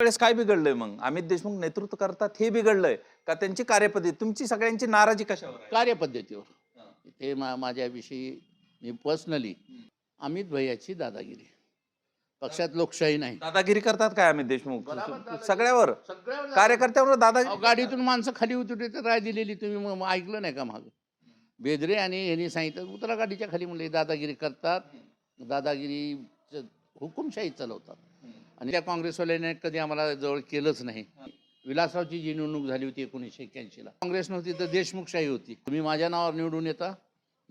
वेळेस काय बिघडलंय मग? अमित देशमुख नेतृत्व करतात हे बिघडलंय. का त्यांची कार्यपद्धती तुमची सगळ्यांची नाराजी कशावर आहे? कार्यपद्धतीवर. हा. ते मा माझ्याविषयी मी पर्सनली अमित भैयाची दादागिरी. पक्षात लोकशाही नाही. दादागिरी करतात काय अमित देशमुख. सगळ्यावर? कार्यकर्त्यावर दादा अहो, गाडीतून माणसं खाली उतरली तर राय दिलेली तुम्ही मग मग ऐकलं नाही का माग? बेदरे आणि यांनी सांगितलं उतरा गाडीच्या खाली म्हणले दादागिरी करतात. दादागिरी हुकुमशाही चालवतात. आणि त्या काँग्रेसवाल्याने कधी आम्हाला जवळ केलंच नाही. विलासरावची जी निवडणूक झाली होती एकोणीसशे एक्क्याऐंशीला काँग्रेस नव्हती तर देशमुखशाही होती. तुम्ही माझ्या नावावर निवडून येता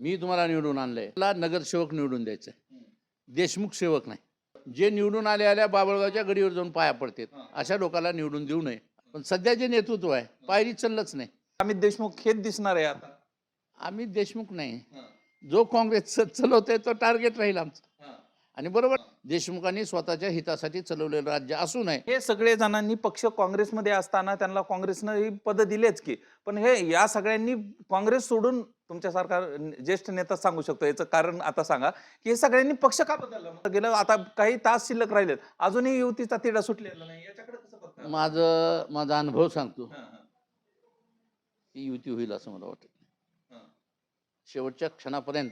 मी तुम्हाला निवडून आणलंय. मला नगरसेवक निवडून द्यायचं देशमुख सेवक नाही. जे निवडून आले आल्या बाबळगावच्या गडीवर जाऊन पाया पडतात. अशा लोकांना निवडून देऊ नये. पण सध्या जे नेतृत्व आहे पायरी चाललंच नाही. अमित देशमुख हेच दिसणार आहे आता. आम्ही देशमुख नाही. जो काँग्रेस चालवतोय तो टार्गेट राहील आमचं. आणि बरोबर देशमुखांनी स्वतःच्या हितासाठी चालवलेलं राज्य असू नये. हे सगळे जणांनी पक्ष काँग्रेसमध्ये असताना त्यांना काँग्रेसनं ही पद दिलेच की. पण हे या सगळ्यांनी काँग्रेस सोडून तुमच्यासारखा ज्येष्ठ नेता सांगू शकतो. याचं कारण आता सांगा की हे सगळ्यांनी पक्ष का बदलला? गेलं आता काही तास शिल्लक राहिलेत. अजूनही युतीचा तिढा सुटलेला नाही. याच्याकडे कसं? माझं माझा अनुभव सांगतो. युती होईल असं मला वाटत शेवटच्या क्षणापर्यंत.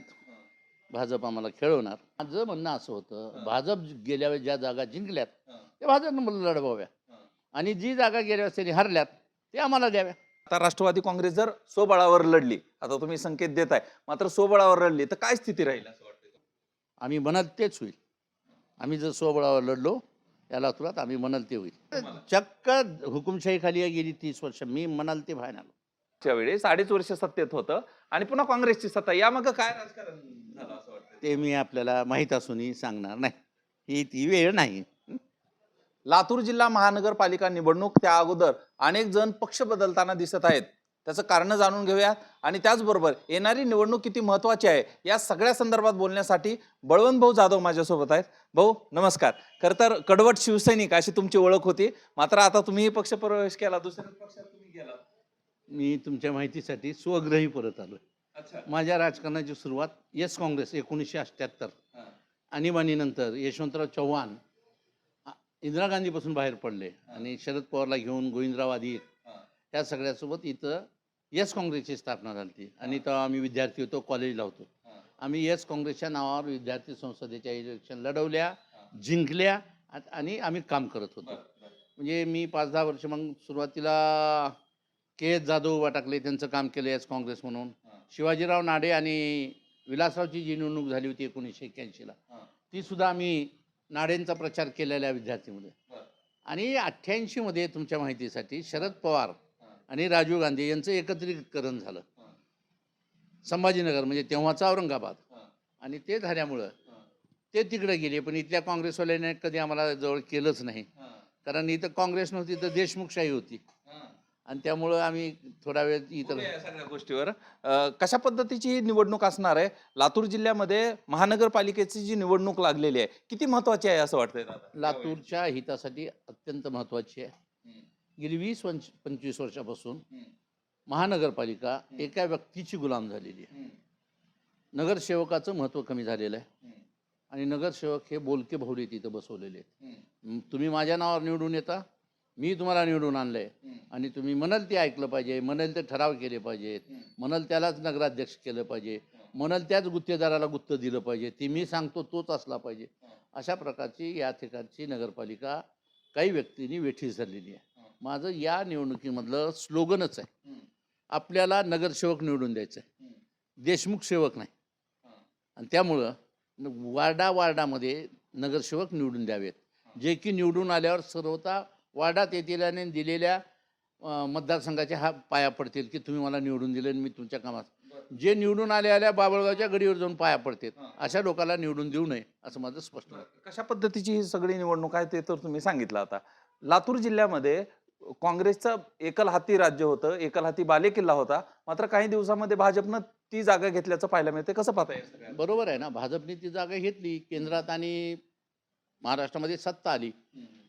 भाजप आम्हाला खेळवणार. माझं म्हणणं असं होतं. भाजप गेल्या वेळेस ज्या जागा जिंकल्यात त्या भाजपनं लढवाव्या. हां. आणि जी जागा गेल्या वेळेस त्यांनी हरल्यात ते आम्हाला द्याव्या. आता राष्ट्रवादी काँग्रेस जर स्वबळावर लढली आता तुम्ही संकेत देताय मात्र स्वबळावर लढली तर काय स्थिती राहील? असं वाटतं आम्ही म्हणाल तेच होईल. आम्ही जर स्वबळावर लढलो या लातूरात आम्ही म्हणाल ते होईल. चक्क हुकुमशाही खाली गेली तीस वर्ष मी म्हणाल ते फायनल मागच्या वेळेस अडीच वर्ष सत्तेत होतं. आणि पुन्हा काँग्रेसची सत्ता. यामागं काय राजकारण झालं असं वाटतं ते मी आपल्याला माहीत असूनही सांगणार नाही. ही ती वेळ नाही. लातूर जिल्हा महानगरपालिका निवडणूक त्या अगोदर अनेक जण पक्ष बदलताना दिसत आहेत. त्याचं कारण जाणून घेऊयात आणि त्याचबरोबर येणारी निवडणूक किती महत्वाची आहे या सगळ्या संदर्भात बोलण्यासाठी बळवंत भाऊ जाधव माझ्यासोबत आहेत. भाऊ नमस्कार. खर तर कडवट शिवसैनिक अशी तुमची ओळख होती. मात्र आता तुम्ही पक्ष प्रवेश केला दुसऱ्या पक्षात तुम्ही गेला मी तुमच्या माहितीसाठी स्वग्रही परत आलो अच्छा. माझ्या राजकारणाची सुरुवात येस काँग्रेस एकोणीसशे अठ्ठ्याहत्तर आणीबाणीनंतर यशवंतराव चव्हाण इंदिरा गांधीपासून बाहेर पडले आणि शरद पवारला घेऊन गोविंदराव आदी या सगळ्यासोबत इथं येस काँग्रेसची स्थापना झाली होती. आणि तेव्हा आम्ही विद्यार्थी होतो कॉलेजला होतो. आम्ही येस काँग्रेसच्या नावावर विद्यार्थी संसदेच्या इलेक्शन लढवल्या जिंकल्या आणि आम्ही काम करत होतो. म्हणजे मी पाच दहा वर्ष मग सुरुवातीला के एस जाधव उभा टाकले त्यांचं काम केलं एस काँग्रेस म्हणून. शिवाजीराव नाडे आणि विलासरावची जी निवडणूक झाली होती एकोणीसशे एक्क्याऐंशीला ती सुद्धा आम्ही नाडेंचा प्रचार केलेल्या विद्यार्थीमध्ये. आणि अठ्ठ्याऐंशीमध्ये तुमच्या माहितीसाठी शरद पवार आणि राजीव गांधी यांचं एकत्रीकरण झालं. संभाजीनगर म्हणजे तेव्हाचा औरंगाबाद. आणि ते झाल्यामुळं ते तिकडे गेले पण इथल्या काँग्रेसवाल्याने कधी आम्हाला जवळ केलंच नाही. कारण इथं काँग्रेस नव्हती तर देशमुखशाही होती. आणि त्यामुळं आम्ही थोडा वेळ इतर या सगळ्या गोष्टीवर अं, कशा पद्धतीची ही निवडणूक असणार आहे लातूर जिल्ह्यामध्ये महानगरपालिकेची जी निवडणूक लागलेली आहे किती महत्वाची आहे असं वाटतंय दादा लातूरच्या हितासाठी अत्यंत महत्त्वाची आहे हम्म. गेली वीस पंच पंचवीस वर्षापासून हम्म. महानगरपालिका हम्म. एका व्यक्तीची गुलाम झालेली आहे हम्म. नगरसेवकाचं महत्त्व कमी झालेलं आहे हम्म. आणि नगरसेवक हे बोलके भाऊले तिथं बसवलेले आहेत हम्म. म, तुम्ही माझ्या नावावर निवडून येता मी तुम्हाला निवडून आणलं आहे आणि तुम्ही म्हणाल ते ऐकलं पाहिजे म्हणाल ते ठराव केले पाहिजेत म्हणाल त्यालाच नगराध्यक्ष केलं पाहिजे म्हणाल त्याच गुत्तेदाराला गुत्त दिलं पाहिजे ती मी सांगतो तोच असला पाहिजे. अशा प्रकारची या ठिकाणची नगरपालिका काही व्यक्तींनी वेठी झालेली आहे. माझं या निवडणुकीमधलं स्लोगनच आहे. आपल्याला नगरसेवक निवडून द्यायचं आहे देशमुख सेवक नाही. आणि त्यामुळं वार्डा वार्डामध्ये नगरसेवक निवडून द्यावेत. जे की निवडून आल्यावर सर्वता वार्डात येतील आणि दिलेल्या मतदारसंघाच्या हा पाया पडतील की तुम्ही मला निवडून दिले आणि मी तुमच्या कामात. जे निवडून आले आल्या बाबळगावच्या गडीवर जाऊन पाया पडतात. अशा लोकांना निवडून देऊ नये असं माझं स्पष्ट कशा पद्धतीची ही सगळी निवडणूक आहे ते तर तुम्ही सांगितलं आता. लातूर जिल्ह्यामध्ये काँग्रेसचं एकल हाती राज्य होतं एकल हाती बालेकिल्ला होता. मात्र काही दिवसामध्ये भाजपनं ती जागा घेतल्याचं पाहायला मिळते कसं पाहताय बरोबर आहे ना. भाजपने ती जागा घेतली. केंद्रात आणि महाराष्ट्रामध्ये सत्ता आली.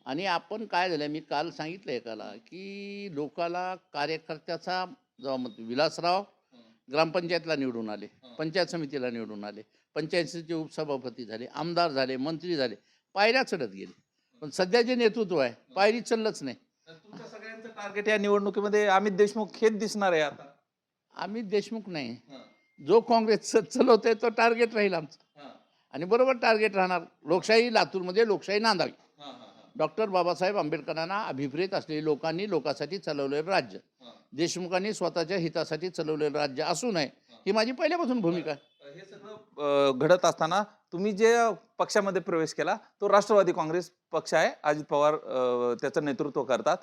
आणि आपण काय झालं मी काल सांगितलं एकाला की लोकाला कार्यकर्त्याचा जेव्हा विलासराव ग्रामपंचायतला निवडून आले पंचायत समितीला निवडून आले पंचायत समितीचे उपसभापती झाले आमदार झाले मंत्री झाले पायऱ्या चढत गेले. पण सध्या जे नेतृत्व आहे पायरी चाललंच नाही. सगळ्यांचं टार्गेट या निवडणुकीमध्ये अमित देशमुख हेच दिसणार आहे आता. आम्ही देशमुख नाही. जो काँग्रेस चालवतोय तो टार्गेट राहील आमचं. आणि बरोबर टार्गेट राहणार लोकशाही लातूरमध्ये लोकशाही नांदावी. डॉक्टर बाबासाहेब आंबेडकरांना अभिप्रेत असलेली लोकांनी लोकांसाठी चालवलेलं राज्य. देशमुखांनी स्वतःच्या हितासाठी चालवलेलं राज्य असू नये ही माझी पहिल्यापासून भूमिका आहे. हे सगळं घडत असताना तुम्ही जे पक्षामध्ये प्रवेश केला तो राष्ट्रवादी काँग्रेस पक्ष आहे अजित पवार त्याचं नेतृत्व करतात.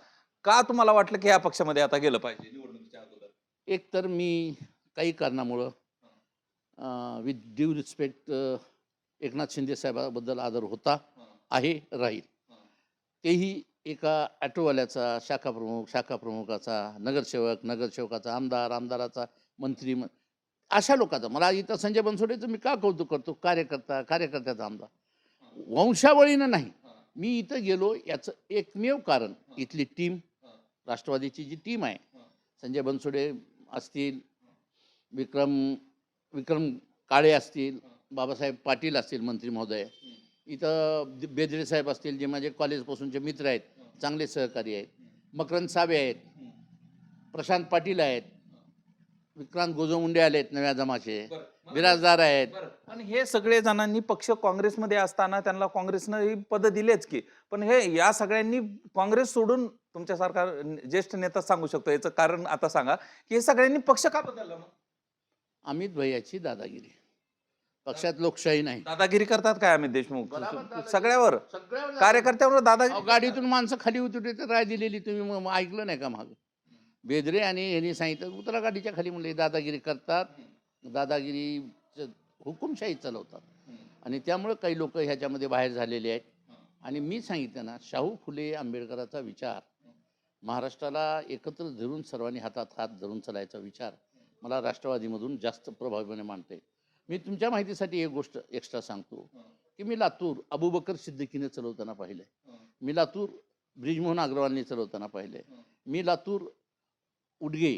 का तुम्हाला वाटलं की या पक्षामध्ये आता गेलं पाहिजे निवडणुकीच्या अगोदर? एक तर मी काही कारणामुळं with due respect Eknath Shinde साहेबाबद्दल आदर होता आहे राहील. तेही एका ॲटोवाल्याचा शाखाप्रमुख शाखाप्रमुखाचा नगरसेवक नगरसेवकाचा आमदार आमदाराचा मंत्री म- अशा लोकांचा. मला इथं संजय बनसोडेचं मी का कौतुक करतो? कार्यकर्ता कार्यकर्त्याचा आमदार. वंशावळीनं नाही. मी इथं गेलो याचं एकमेव कारण इथली टीम राष्ट्रवादीची जी टीम आहे. संजय बनसोडे असतील विक्रम विक्रम काळे असतील बाबासाहेब पाटील असतील मंत्री महोदय. इथं बेदरे साहेब असतील जे माझे कॉलेजपासूनचे मित्र आहेत चांगले सहकारी आहेत मकरंद साबे आहेत प्रशांत पाटील आहेत विक्रांत गोजमुंडे आलेत नव्या जमाचे बिराजदार आहेत. आणि हे सगळे जणांनी पक्ष काँग्रेसमध्ये असताना त्यांना काँग्रेसनं ही पद दिलेच की. पण हे या सगळ्यांनी काँग्रेस सोडून तुमच्यासारखा ज्येष्ठ नेता सांगू शकतो याचं कारण आता सांगा की हे सगळ्यांनी पक्ष का बदलला मग? अमित भैयाची दादागिरी. पक्षात लोकशाही नाही. दादागिरी करतात काय अमित देशमुख? दादागिरी. सगळ्यावर? सगळ्या कार्यकर्त्यावर दादा अहो, गाडीतून माणसं खाली उतरली तर राय दिलेली तुम्ही ऐकलं नाही का माग? बेदरे आणि यांनी सांगितलं उतरा गाडीच्या खाली म्हणले दादागिरी करतात. दादागिरी हुकुमशाही चालवतात. आणि त्यामुळं काही लोक ह्याच्यामध्ये बाहेर झालेले आहेत. आणि मी सांगितलं ना शाहू फुले आंबेडकराचा विचार महाराष्ट्राला एकत्र धरून सर्वांनी हातात हात धरून चालायचा विचार मला राष्ट्रवादीमधून जास्त प्रभावीपणे मानते मी तुमच्या माहितीसाठी एक गोष्ट एक्स्ट्रा सांगतो. की मी लातूर अबुबकर सिद्दीकीने चालवताना पाहिलंय मी लातूर ब्रिजमोहन अग्रवालनी चालवताना पाहिलंय मी लातूर उडगे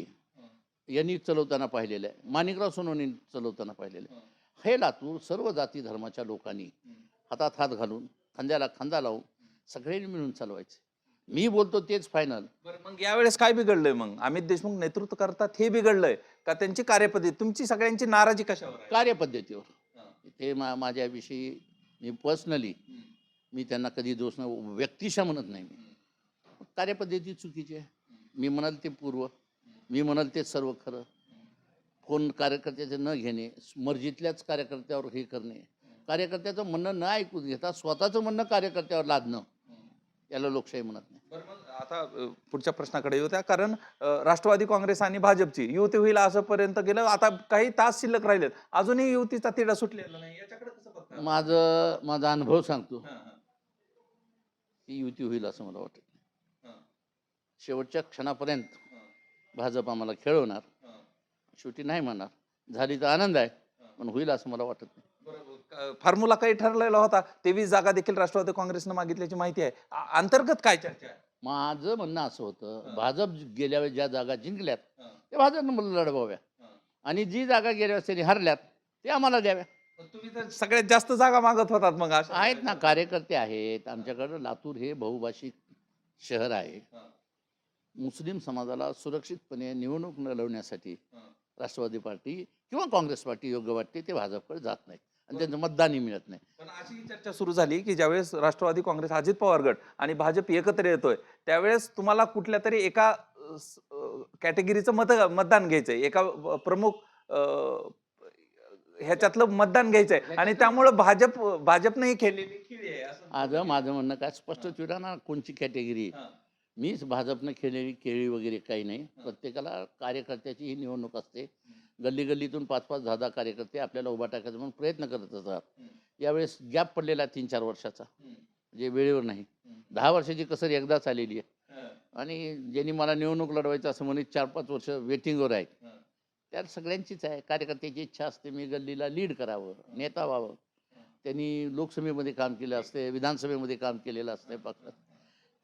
यांनी चालवताना पाहिलेलं आहे माणिकराव सोनवणे चालवताना पाहिलेलं. आहे हे लातूर सर्व जाती धर्माच्या लोकांनी हातात हात घालून खांद्याला खांदा लावून सगळ्यांनी मिळून चालवायचे. मी बोलतो तेच फायनल बरं मग यावेळेस काय बिघडलंय मग? अमित देशमुख नेतृत्व करतात हे बिघडलंय. का त्यांची कार्यपद्धती तुमची सगळ्यांची नाराजी कशावर आहे? कार्यपद्धतीवर. ते मा माझ्याविषयी मी पर्सनली मी त्यांना कधी दोष न व्यक्तिशा म्हणत नाही मी. कार्यपद्धती चुकीची आहे. मी म्हणाल ते पूर्व मी म्हणाल ते सर्व खरं. कोण कार्यकर्त्याचे न घेणे मर्जीतल्याच कार्यकर्त्यावर हे करणे. कार्यकर्त्याचं म्हणणं न ऐकून घेता स्वतःचं म्हणणं कार्यकर्त्यावर लादणं. याला लोकशाही म्हणत नाही. आता पुढच्या प्रश्नाकडे येऊ त्या कारण राष्ट्रवादी काँग्रेस आणि भाजपची युती होईल असं पर्यंत गेलं. आता काही तास शिल्लक राहिलेत. अजूनही युतीचा तिढा सुटलेला नाही. याच्याकडे कसं बघता? माझं माझा अनुभव सांगतो. की युती होईल असं मला वाटत शेवटच्या क्षणापर्यंत भाजप आम्हाला खेळवणार. शेवटी नाही म्हणणार. झाली तर आनंद आहे पण होईल असं मला वाटत नाही. फॉर्म्युला काही ठरलेला होता. तेवीस जागा देखील राष्ट्रवादी काँग्रेसनं मागितल्याची माहिती आहे. अंतर्गत काय चर्चा आहे? माझं म्हणणं असं होतं. भाजप गेल्या वेळेस ज्या जागा जिंकल्यात त्या भाजपनं मला लढवाव्या. आणि जी जागा गेल्या वेळेस त्यांनी हरल्यात ते आम्हाला द्याव्या. तुम्ही तर सगळ्यात जास्त जागा मागत होतात मग आहेत ना कार्यकर्ते आहेत. आमच्याकडं लातूर हे बहुभाषिक शहर आहे. मुस्लिम समाजाला सुरक्षितपणे निवडणूक लढवण्यासाठी. राष्ट्रवादी पार्टी किंवा काँग्रेस पार्टी योग्य वाटते ते भाजपकडे जात नाहीत. आणि त्यांचं मतदानही मिळत नाही. पण अशी चर्चा सुरू झाली की ज्यावेळेस राष्ट्रवादी काँग्रेस अजित पवार गट आणि भाजप एकत्र येतोय त्यावेळेस तुम्हाला कुठल्या तरी एका कॅटेगरीचं मत मतदान घ्यायचंय? एका प्रमुख अ, ह्याच्यातलं मतदान घ्यायचंय. आणि त्यामुळं भाजप भाजपने ही खेळलेली खेळी आहे असं आज माझं म्हणणं काय स्पष्ट विरा ना कोणची कॅटेगरी हां. मीच भाजपनं खेळलेली केळी वगैरे काही नाही. प्रत्येकाला कार्यकर्त्याची ही निवडणूक असते. गल्ली गल्लीतून पाच पाच दहा दहा कार्यकर्ते आपल्याला उभा टाकायचा म्हणून प्रयत्न करत असतात. यावेळेस गॅप पडलेला आहे तीन चार वर्षाचा. जे म्हणजे वेळेवर नाही. दहा वर्षाची कसर एकदाच आलेली आहे. आणि ज्यांनी मला निवडणूक लढवायचं असं म्हणत चार पाच वर्ष वेटिंगवर आहेत. त्यात सगळ्यांचीच आहे. कार्यकर्त्याची इच्छा असते मी गल्लीला लीड करावं नेता व्हावं. त्यांनी लोकसभेमध्ये काम केलं असते विधानसभेमध्ये काम केलेलं असते पक्षात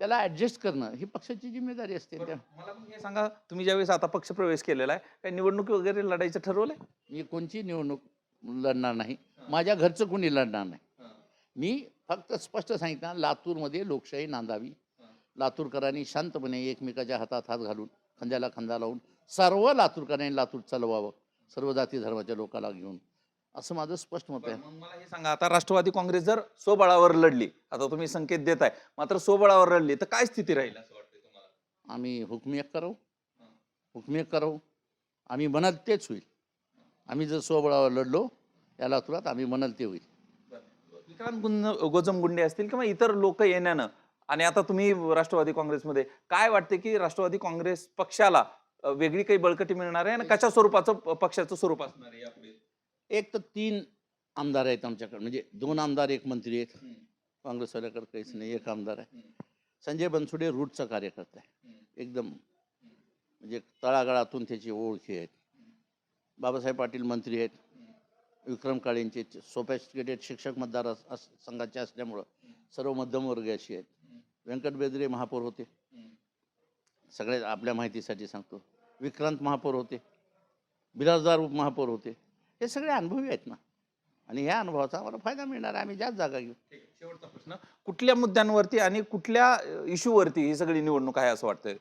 त्याला ॲडजस्ट करणं ही पक्षाची जिम्मेदारी असते. त्या मला मग हे सांगा तुम्ही ज्यावेळेस आता पक्ष प्रवेश केलेला आहे काही निवडणूक वगैरे लढायचं ठरवलंय? मी कोणची निवडणूक लढणार नाही. माझ्या घरचं कोणी लढणार नाही. मी फक्त स्पष्ट सांगितलं लातूरमध्ये लोकशाही नांदावी. लातूरकरांनी शांतपणे एकमेकाच्या हातात हात घालून खांद्याला खांदा लावून सर्व लातूरकरांनी लातूर चालवावं. सर्व जाती धर्माच्या लोकांना घेऊन असं माझं स्पष्ट मत आहे. मग मला हे सांगा आता राष्ट्रवादी काँग्रेस जर स्वबळावर लढली आता तुम्ही संकेत देताय मात्र स्वबळावर लढली तर काय स्थिती राहील असं वाटतंय तुम्हाला? आम्ही हुकमेक करावं. हुकमेक करावं. आम्ही म्हणाल तेच होईल. आम्ही जर स्वबळावर लढलो या लातूरात आम्ही म्हणाल ते होईल. विक्रांत गुंज गोजमगुंडे असतील किंवा इतर लोक येण्यानं आणि आता तुम्ही राष्ट्रवादी काँग्रेसमध्ये काय वाटते की राष्ट्रवादी काँग्रेस पक्षाला अ, वेगळी काही बळकटी मिळणार आहे? आणि कशा स्वरूपाचं प- पक्षाचं स्वरूप असणार आहे यापुढे? एक तर तीन आमदार आहेत आमच्याकडे. म्हणजे दोन आमदार एक मंत्री आहेत. काँग्रेसवाल्याकडे काहीच नाही एक आमदार आहे. संजय बनसोडे रूटचा कार्यकर्ता आहे. एकदम म्हणजे तळागाळातून त्याची ओळखी आहेत बाबासाहेब पाटील मंत्री आहेत. विक्रम काळेंचे सोफेस्टिकेटेड शिक्षक मतदार अस- संघाचे असल्यामुळं सर्व मध्यमवर्गीयाशी आहेत. व्यंकट बेदरे महापौर होते. सगळ्या आपल्या माहितीसाठी सांगतो. विक्रांत महापौर होते. बिराजदार उपमहापौर होते. हे सगळे अनुभवी आहेत ना. आणि ह्या अनुभवाचा आम्हाला फायदा मिळणार आहे. आम्ही जास्त जागा घेऊ. शेवटचा प्रश्न. कुठल्या मुद्द्यांवरती आणि कुठल्या इश्यूवरती ही सगळी निवडणूक आहे असं वाटतंय?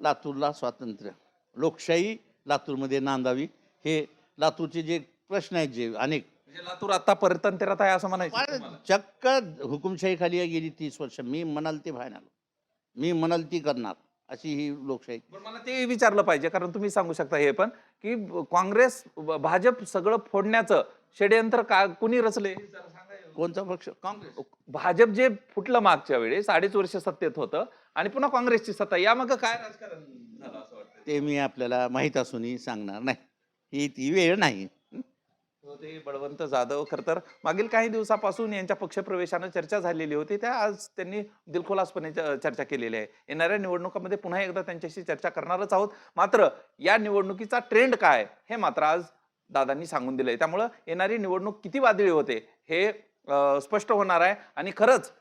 लातूरला स्वातंत्र्य. लोकशाही लातूरमध्ये नांदावी. हे लातूरचे जे प्रश्न आहेत जे अनेक. म्हणजे लातूर आता परतंत्र्यात आहे असं म्हणायचं तुम्हाला? चक्क हुकुमशाही खाली गेली तीस वर्ष. मी म्हणाल ते फायनल मी म्हणाल ती करणार. अशी ही लोकशाही. मला ते विचारलं पाहिजे कारण तुम्ही सांगू शकता हे पण की काँग्रेस भाजप सगळं फोडण्याचं षडयंत्र का कुणी रचले. कोणता पक्ष? काँग्रेस. भाजप जे फुटलं मागच्या वेळेस अडीच वर्ष सत्तेत होतं आणि पुन्हा काँग्रेसची सत्ता यामागं काय राजकारण झालं असं वाटतं ते मी आपल्याला माहीत असूनही सांगणार नाही. ही ती वेळ नाही. होते बळवंत जाधव खर तर मागील काही दिवसापासून यांच्या पक्षप्रवेशानं चर्चा झालेली होती. त्या आज त्यांनी दिलखुलासपणे चर्चा केलेली आहे. येणाऱ्या निवडणुकामध्ये पुन्हा एकदा त्यांच्याशी चर्चा करणारच आहोत. मात्र या निवडणुकीचा ट्रेंड काय हे मात्र आज दादांनी सांगून दिलंय. त्यामुळं येणारी निवडणूक किती वादळी होते हे स्पष्ट होणार आहे. आणि खरंच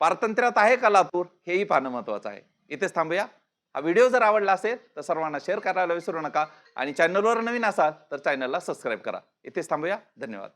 पारतंत्र्यात आहे का लातूर? हेही पाहणं महत्वाचं आहे. इथेच थांबूया. हा व्हिडिओ जर आवडला असेल तर सर्वांना शेअर करायला विसरू नका. आणि चॅनलवर नवीन असाल तर चॅनलला सबस्क्राईब करा. इथेच थांबूया. धन्यवाद.